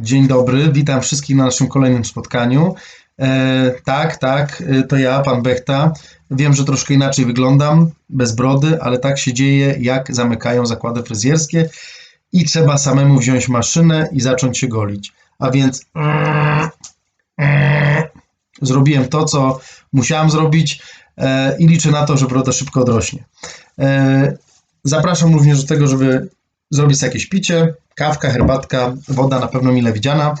Dzień dobry, witam wszystkich na naszym kolejnym spotkaniu. E, tak, tak, e, to ja, pan Bechta. Wiem, że troszkę inaczej wyglądam, bez brody, ale tak się dzieje, jak zamykają zakłady fryzjerskie i trzeba samemu wziąć maszynę i zacząć się golić. A więc zrobiłem to, co musiałem zrobić e, i liczę na to, że broda szybko odrośnie. E, zapraszam również do tego, żeby zrobić sobie jakieś picie, kawka, herbatka, woda na pewno mile widziana.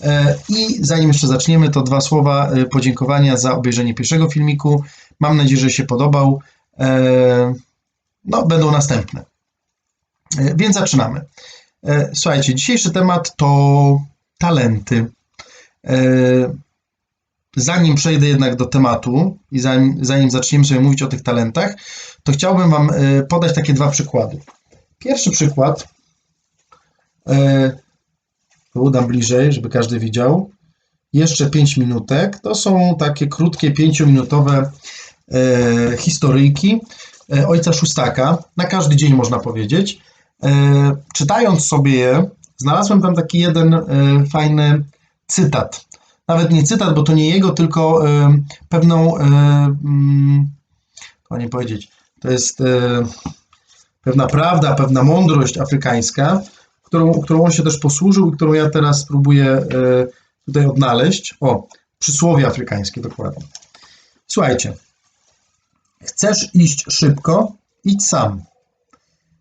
E, I zanim jeszcze zaczniemy, to dwa słowa e, podziękowania za obejrzenie pierwszego filmiku. Mam nadzieję, że się podobał. E, No, będą następne. Więc zaczynamy. Słuchajcie, dzisiejszy temat to talenty. Zanim przejdę jednak do tematu i zanim, zanim zaczniemy sobie mówić o tych talentach, to chciałbym Wam podać takie dwa przykłady. Pierwszy przykład, e, tu dam bliżej, żeby każdy widział. Jeszcze 5 minutek. To są takie krótkie, 5-minutowe e, historyjki e, ojca Szustaka. Na każdy dzień można powiedzieć. Czytając sobie je, znalazłem tam taki jeden fajny cytat. Nawet nie cytat, bo to nie jego, tylko pewną, mm, to nie powiedzieć, to jest pewna prawda, pewna mądrość afrykańska, którą, którą on się też posłużył i którą ja teraz spróbuję e, tutaj odnaleźć. O, przysłowie afrykańskie dokładnie. Słuchajcie. Chcesz iść szybko? Idź sam.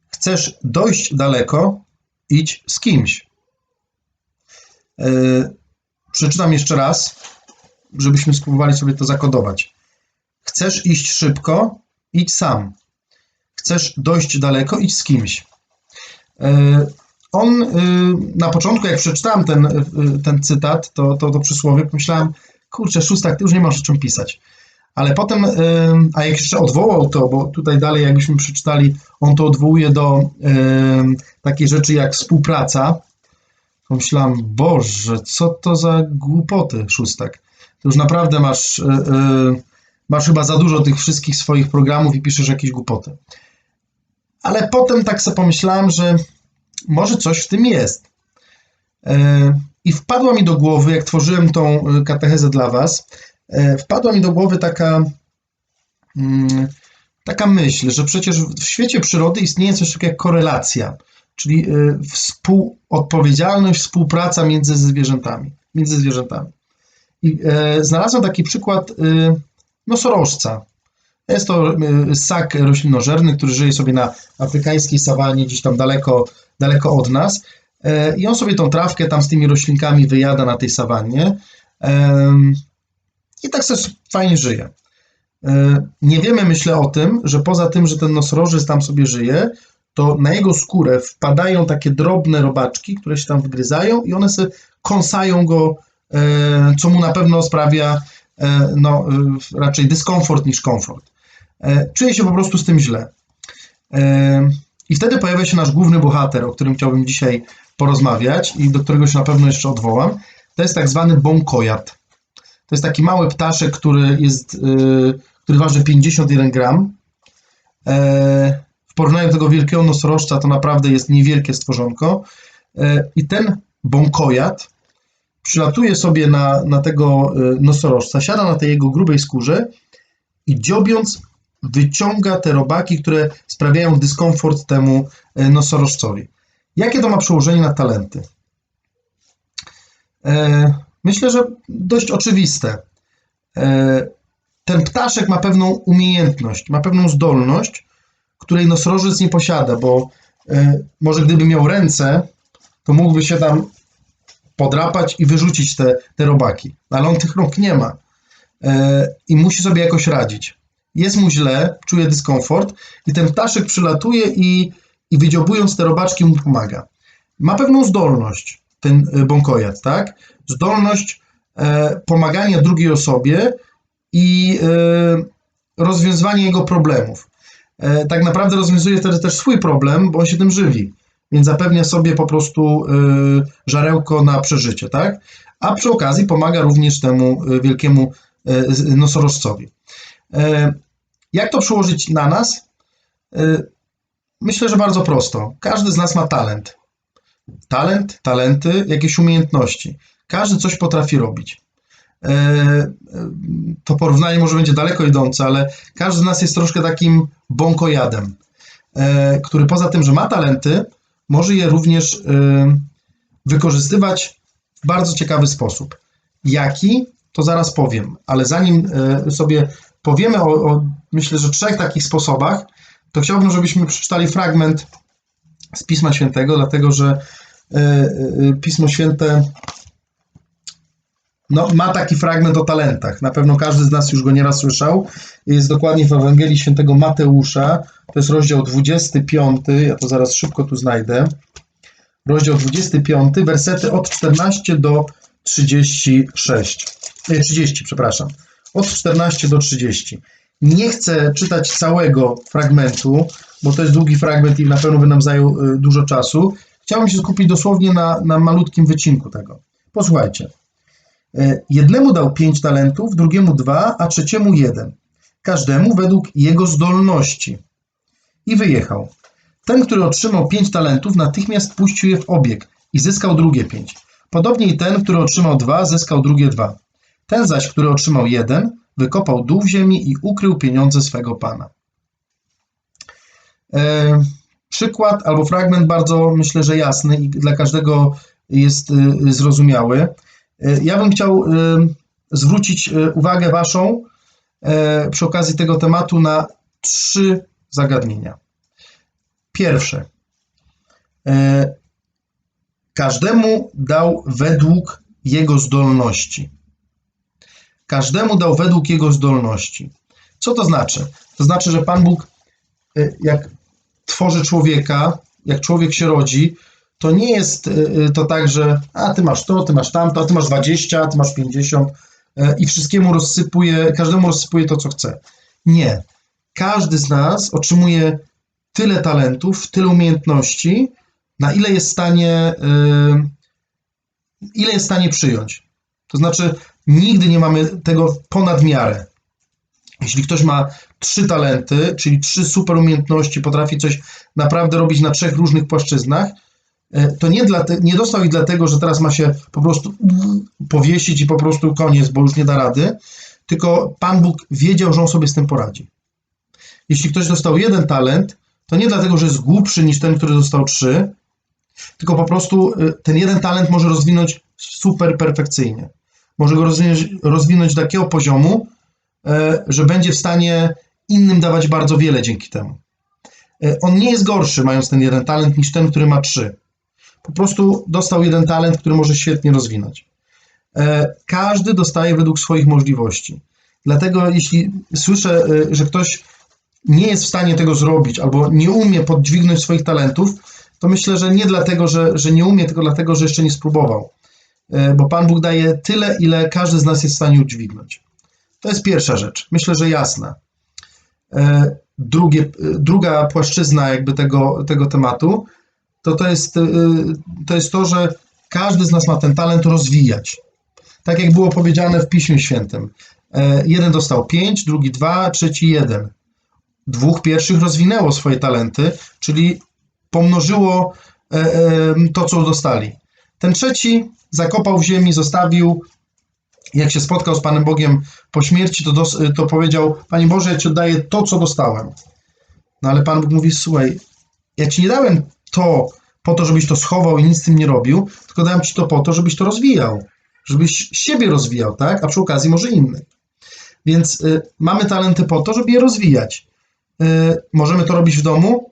Chcesz dojść daleko? Idź z kimś. E, przeczytam jeszcze raz, żebyśmy spróbowali sobie to zakodować. Chcesz iść szybko? Idź sam. Chcesz dojść daleko? Idź z kimś. E, On y, na początku, jak przeczytałem ten, y, ten cytat, to, to, to przysłowie, pomyślałem, kurczę, szóstak, ty już nie masz o czym pisać. Ale potem, a jak jeszcze odwołał to, bo tutaj dalej, jakbyśmy przeczytali, on to odwołuje do takiej rzeczy jak współpraca, pomyślałem, Boże, co to za głupoty, szóstak. Ty już naprawdę masz, masz chyba za dużo tych wszystkich swoich programów i piszesz jakieś głupoty. Ale potem tak sobie pomyślałem, że może coś w tym jest. E, I wpadła mi do głowy, jak tworzyłem tą e, katechezę dla Was, e, wpadła mi do głowy taka, mm, taka myśl, że przecież w świecie przyrody istnieje coś takiego jak korelacja, czyli współodpowiedzialność, współpraca między zwierzętami. Między zwierzętami. I znalazłem taki przykład nosorożca. Jest to ssak roślinożerny, który żyje sobie na afrykańskiej sawanie, gdzieś tam daleko, daleko od nas. E, I on sobie tą trawkę tam z tymi roślinkami wyjada na tej sawannie. I tak sobie fajnie żyje. E, Nie wiemy, myślę o tym, że poza tym, że ten nosorożec tam sobie żyje, to na jego skórę wpadają takie drobne robaczki, które się tam wgryzają i one sobie kąsają go, e, co mu na pewno sprawia no, raczej dyskomfort niż komfort. E, Czuje się po prostu z tym źle. E, I wtedy pojawia się nasz główny bohater, o którym chciałbym dzisiaj porozmawiać i do którego się na pewno jeszcze odwołam. To jest tak zwany bąkojat. To jest taki mały ptaszek, który jest, y, który waży 51 gram. E, W porównaniu do tego wielkiego nosorożca to naprawdę jest niewielkie stworzonko. E, I ten bąkojat przylatuje sobie na, na tego nosorożca, siada na tej jego grubej skórze i dziobiąc wyciąga te robaki, które sprawiają dyskomfort temu y, nosorożcowi. Jakie to ma przełożenie na talenty? E, Myślę, że dość oczywiste. E, Ten ptaszek ma pewną umiejętność, ma pewną zdolność, której nosorożec nie posiada, bo e, może gdyby miał ręce, to mógłby się tam podrapać i wyrzucić te, te robaki. Ale on tych rąk nie ma e, i musi sobie jakoś radzić. Jest mu źle, czuje dyskomfort i ten ptaszek przylatuje i, i wydziobując te robaczki mu pomaga. Ma pewną zdolność, ten e, bąkojat, tak? Zdolność e, pomagania drugiej osobie i e, rozwiązywania jego problemów. E, tak naprawdę rozwiązuje wtedy też swój problem, bo on się tym żywi, więc zapewnia sobie po prostu e, żarełko na przeżycie, tak? A przy okazji pomaga również temu e, wielkiemu e, nosorożcowi. E, Jak to przełożyć na nas? E, Myślę, że bardzo prosto. Każdy z nas ma talent. talent, talenty, jakieś umiejętności. Każdy coś potrafi robić. E, to porównanie może będzie daleko idące, ale każdy z nas jest troszkę takim bąkojadem, który poza tym, że ma talenty, może je również wykorzystywać w bardzo ciekawy sposób. Jaki? To zaraz powiem, ale zanim sobie powiemy o, o myślę, że trzech takich sposobach, to chciałbym, żebyśmy przeczytali fragment z Pisma Świętego, dlatego że Pismo Święte no, ma taki fragment o talentach. Na pewno każdy z nas już go nieraz słyszał. Jest dokładnie w Ewangelii Świętego Mateusza. To jest rozdział 25. Ja to zaraz szybko tu znajdę. Rozdział 25, wersety od 14 do 36. 30, przepraszam. Od 14 do 30. Nie chcę czytać całego fragmentu, bo to jest długi fragment i na pewno by nam zajął y, dużo czasu. Chciałbym się skupić dosłownie na, na malutkim wycinku tego. Posłuchajcie. E, jednemu dał pięć talentów, drugiemu dwa, a trzeciemu jeden. Każdemu według jego zdolności. I wyjechał. Ten, który otrzymał pięć talentów, natychmiast puścił je w obieg i zyskał drugie pięć. Podobnie i ten, który otrzymał dwa, zyskał drugie dwa. Ten zaś, który otrzymał jeden, wykopał dół w ziemi i ukrył pieniądze swego pana. E, przykład albo fragment bardzo, myślę, że jasny i dla każdego jest y, zrozumiały. E, ja bym chciał e, zwrócić e, uwagę Waszą przy okazji tego tematu na trzy zagadnienia. Pierwsze. Każdemu dał według jego zdolności. Każdemu dał według jego zdolności. Co to znaczy? To znaczy, że Pan Bóg, jak tworzy człowieka, jak człowiek się rodzi, to nie jest y, y, to tak, że a ty masz to, ty masz tamto, a ty masz 20, a ty masz 50 e, i wszystkiemu rozsypuje, każdemu rozsypuje to, co chce. Nie. Każdy z nas otrzymuje tyle talentów, tyle umiejętności, na ile jest w stanie, y, ile jest w stanie przyjąć. To znaczy, nigdy nie mamy tego ponad miarę. Jeśli ktoś ma trzy talenty, czyli trzy super umiejętności, potrafi coś naprawdę robić na trzech różnych płaszczyznach, E, to nie, dla te, nie dostał ich dlatego, że teraz ma się po prostu powiesić i po prostu koniec, bo już nie da rady, tylko Pan Bóg wiedział, że on sobie z tym poradzi. Jeśli ktoś dostał jeden talent, to nie dlatego, że jest głupszy niż ten, który dostał trzy, tylko po prostu e, ten jeden talent może rozwinąć super perfekcyjnie. Może go rozwinąć, rozwinąć do takiego poziomu, e, że będzie w stanie innym dawać bardzo wiele dzięki temu. On nie jest gorszy, mając ten jeden talent, niż ten, który ma trzy po prostu dostał jeden talent, który może świetnie rozwinąć. E, każdy dostaje według swoich możliwości. Dlatego jeśli słyszę, e, że ktoś nie jest w stanie tego zrobić albo nie umie podźwignąć swoich talentów, to myślę, że nie dlatego, że, że nie umie, tylko dlatego, że jeszcze nie spróbował. E, bo Pan Bóg daje tyle, ile każdy z nas jest w stanie udźwignąć. To jest pierwsza rzecz. Myślę, że jasna. Drugie, druga płaszczyzna jakby tego, tego tematu to to jest, to jest to, że każdy z nas ma ten talent rozwijać. Tak jak było powiedziane w Piśmie Świętym. E, jeden dostał pięć, drugi dwa, trzeci jeden. Dwóch pierwszych rozwinęło swoje talenty, czyli pomnożyło e, e, to, co dostali. Ten trzeci zakopał w ziemi, zostawił. Jak się spotkał z Panem Bogiem po śmierci, to, dos, to powiedział: Panie Boże, ja Ci oddaję to, co dostałem. No ale Pan Bóg mówi: Słuchaj, ja Ci nie dałem to po to, żebyś to schował i nic z tym nie robił, tylko dałem ci to po to, żebyś to rozwijał, żebyś siebie rozwijał, tak? A przy okazji może innych. Więc y, mamy talenty po to, żeby je rozwijać. Y, możemy to robić w domu?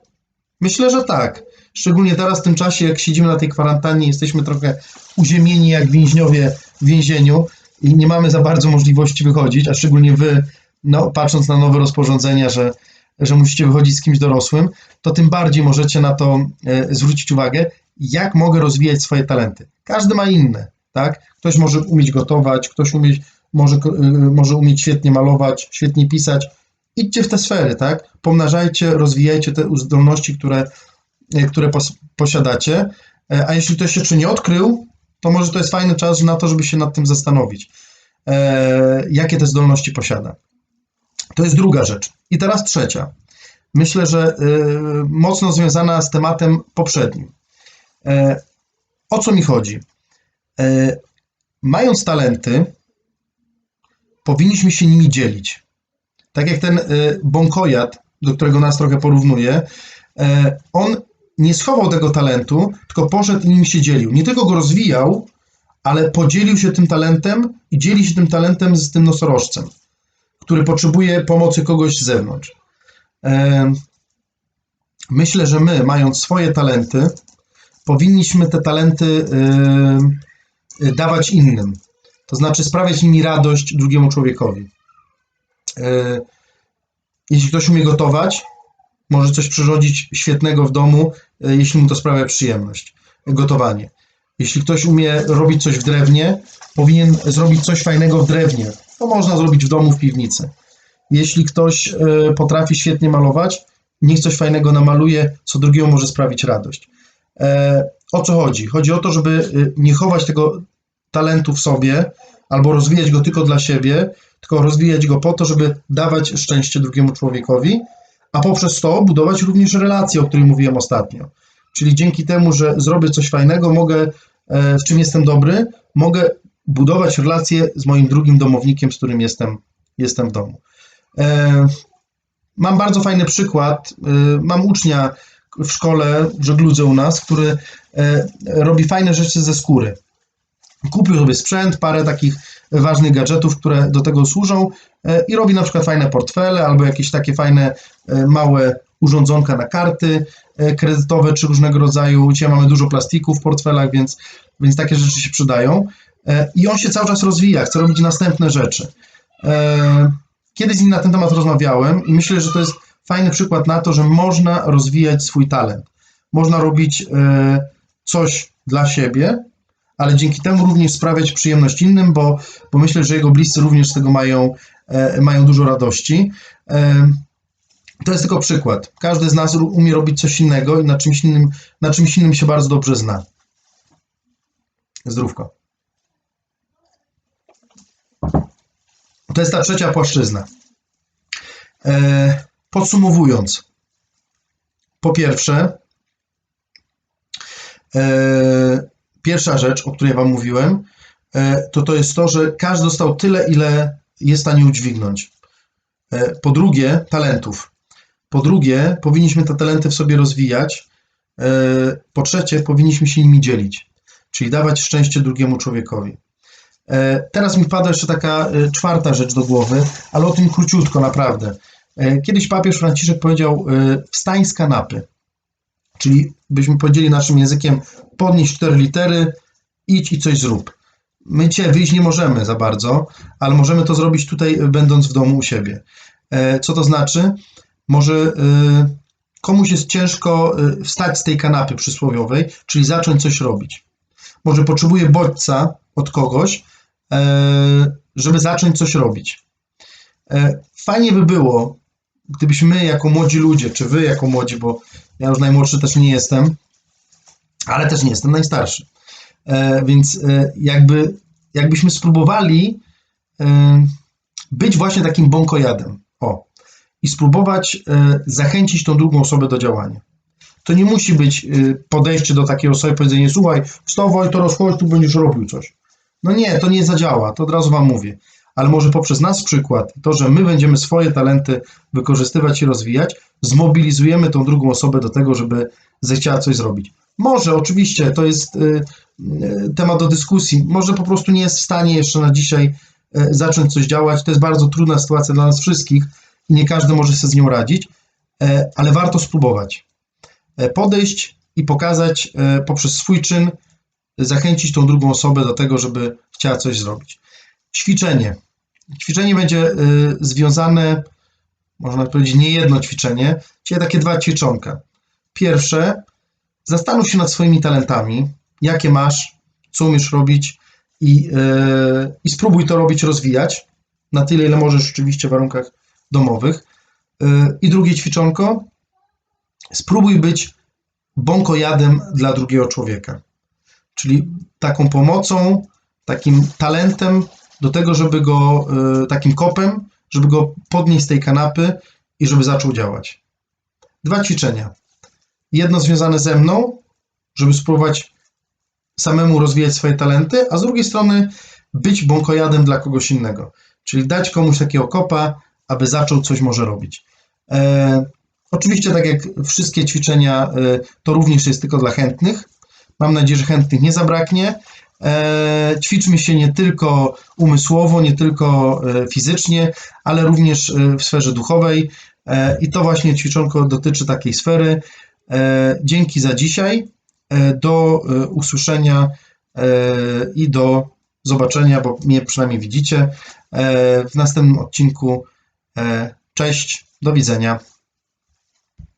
Myślę, że tak. Szczególnie teraz, w tym czasie, jak siedzimy na tej kwarantannie, jesteśmy trochę uziemieni jak więźniowie w więzieniu i nie mamy za bardzo możliwości wychodzić, a szczególnie wy, no, patrząc na nowe rozporządzenia, że że musicie wychodzić z kimś dorosłym, to tym bardziej możecie na to e, zwrócić uwagę, jak mogę rozwijać swoje talenty. Każdy ma inne, tak? Ktoś może umieć gotować, ktoś umieć, może, e, może umieć świetnie malować, świetnie pisać. Idźcie w te sfery, tak? Pomnażajcie, rozwijajcie te zdolności, które, które pos posiadacie. A jeśli ktoś jeszcze nie odkrył, to może to jest fajny czas na to, żeby się nad tym zastanowić, jakie te zdolności posiada. To jest druga rzecz. I teraz trzecia. Myślę, że mocno związana z tematem poprzednim. E, o co mi chodzi? E, mając talenty, powinniśmy się nimi dzielić. Tak jak ten e, bąkojad, do którego nas trochę porównuje, e, on nie schował tego talentu, tylko poszedł i nim się dzielił. Nie tylko go rozwijał, ale podzielił się tym talentem i dzieli się tym talentem z tym nosorożcem, który potrzebuje pomocy kogoś z zewnątrz. E, myślę, że my, mając swoje talenty, powinniśmy te talenty e, e, dawać innym. To znaczy sprawiać nimi radość drugiemu człowiekowi. Jeśli ktoś umie gotować, może coś przyrządzić świetnego w domu, jeśli mu to sprawia przyjemność. Gotowanie. Jeśli ktoś umie robić coś w drewnie, powinien zrobić coś fajnego w drewnie. To można zrobić w domu, w piwnicy. Jeśli ktoś e, potrafi świetnie malować, niech coś fajnego namaluje, co drugiemu może sprawić radość. E, o co chodzi? Chodzi o to, żeby e, nie chować tego talentu w sobie albo rozwijać go tylko dla siebie, tylko rozwijać go po to, żeby dawać szczęście drugiemu człowiekowi, a poprzez to budować również relacje, o których mówiłem ostatnio. Czyli dzięki temu, że zrobię coś fajnego, mogę, w czym jestem dobry, mogę budować relacje z moim drugim domownikiem, z którym jestem, jestem w domu. E, mam bardzo fajny przykład. E, mam ucznia w szkole, w żegludze u nas, który e, robi fajne rzeczy ze skóry. Kupił sobie sprzęt, parę takich ważnych gadżetów, które do tego służą i robi na przykład fajne portfele albo jakieś takie fajne małe urządzonka na karty kredytowe czy różnego rodzaju. Dzisiaj mamy dużo plastiku w portfelach, więc, więc takie rzeczy się przydają. I on się cały czas rozwija, chce robić następne rzeczy. Kiedyś z nim na ten temat rozmawiałem i myślę, że to jest fajny przykład na to, że można rozwijać swój talent. Można robić e, coś dla siebie, ale dzięki temu również sprawiać przyjemność innym, bo, bo myślę, że jego bliscy również z tego mają, e, mają dużo radości. E, to jest tylko przykład. Każdy z nas umie robić coś innego i na czymś innym, na czymś innym się bardzo dobrze zna. Zdrówko. To jest ta trzecia płaszczyzna. E, podsumowując, po pierwsze, e, pierwsza rzecz, o której Wam mówiłem, e, to to jest to, że każdy dostał tyle, ile jest w stanie udźwignąć. Po drugie, talentów. Po drugie, powinniśmy te talenty w sobie rozwijać. Po trzecie, powinniśmy się nimi dzielić, czyli dawać szczęście drugiemu człowiekowi. E, teraz mi wpada jeszcze taka e, czwarta rzecz do głowy, ale o tym króciutko naprawdę. E, kiedyś papież Franciszek powiedział wstań z kanapy, czyli byśmy powiedzieli naszym językiem podnieś cztery litery, idź i coś zrób. My dzisiaj wyjść nie możemy za bardzo, ale możemy to zrobić tutaj, będąc w domu u siebie. Co to znaczy? Może komuś jest ciężko wstać z tej kanapy przysłowiowej, czyli zacząć coś robić. Może potrzebuje bodźca od kogoś, E, żeby zacząć coś robić. E, fajnie by było, gdybyśmy my jako młodzi ludzie, czy wy jako młodzi, bo ja już najmłodszy też nie jestem, ale też nie jestem najstarszy. E, więc jakby, jakbyśmy spróbowali być właśnie takim bąkojadem. O. I spróbować zachęcić tą drugą osobę do działania. To nie musi być podejście do takiej osoby, powiedzenie, słuchaj, wstawaj, teraz chodź, tu będziesz robił coś. No nie, to nie zadziała, to od razu Wam mówię. Ale może poprzez nasz przykład, to, że my będziemy swoje talenty wykorzystywać i rozwijać, zmobilizujemy tą drugą osobę do tego, żeby zechciała coś zrobić. Może, oczywiście, to jest y, y, temat do dyskusji. Może po prostu nie jest w stanie jeszcze na dzisiaj y, zacząć coś działać. To jest bardzo trudna sytuacja dla nas wszystkich i nie każdy może sobie z nią radzić, e, ale warto spróbować. E, podejść i pokazać e, poprzez swój czyn, zachęcić tą drugą osobę do tego, żeby chciała coś zrobić. Ćwiczenie. Ćwiczenie będzie y, związane, można powiedzieć, nie jedno ćwiczenie, czyli takie dwa ćwiczonka. Pierwsze, zastanów się nad swoimi talentami, jakie masz, co umiesz robić i, yy, i spróbuj to robić, rozwijać na tyle, ile możesz oczywiście w warunkach domowych. Yy, I drugie ćwiczonko, spróbuj być bąkojadem dla drugiego człowieka czyli taką pomocą, takim talentem do tego, żeby go, e, takim kopem, żeby go podnieść z tej kanapy i żeby zaczął działać. Dwa ćwiczenia. Jedno związane ze mną, żeby spróbować samemu rozwijać swoje talenty, a z drugiej strony być bąkojadem dla kogoś innego. Czyli dać komuś takiego kopa, aby zaczął coś może robić. E, oczywiście, tak jak wszystkie ćwiczenia, e, to również jest tylko dla chętnych. Mam nadzieję, że chętnych nie zabraknie. E, ćwiczmy się nie tylko umysłowo, nie tylko e, fizycznie, ale również e, w sferze duchowej. I to właśnie ćwiczonko dotyczy takiej sfery. Dzięki za dzisiaj. Do usłyszenia i do zobaczenia, bo mnie przynajmniej widzicie w następnym odcinku. Cześć, do widzenia.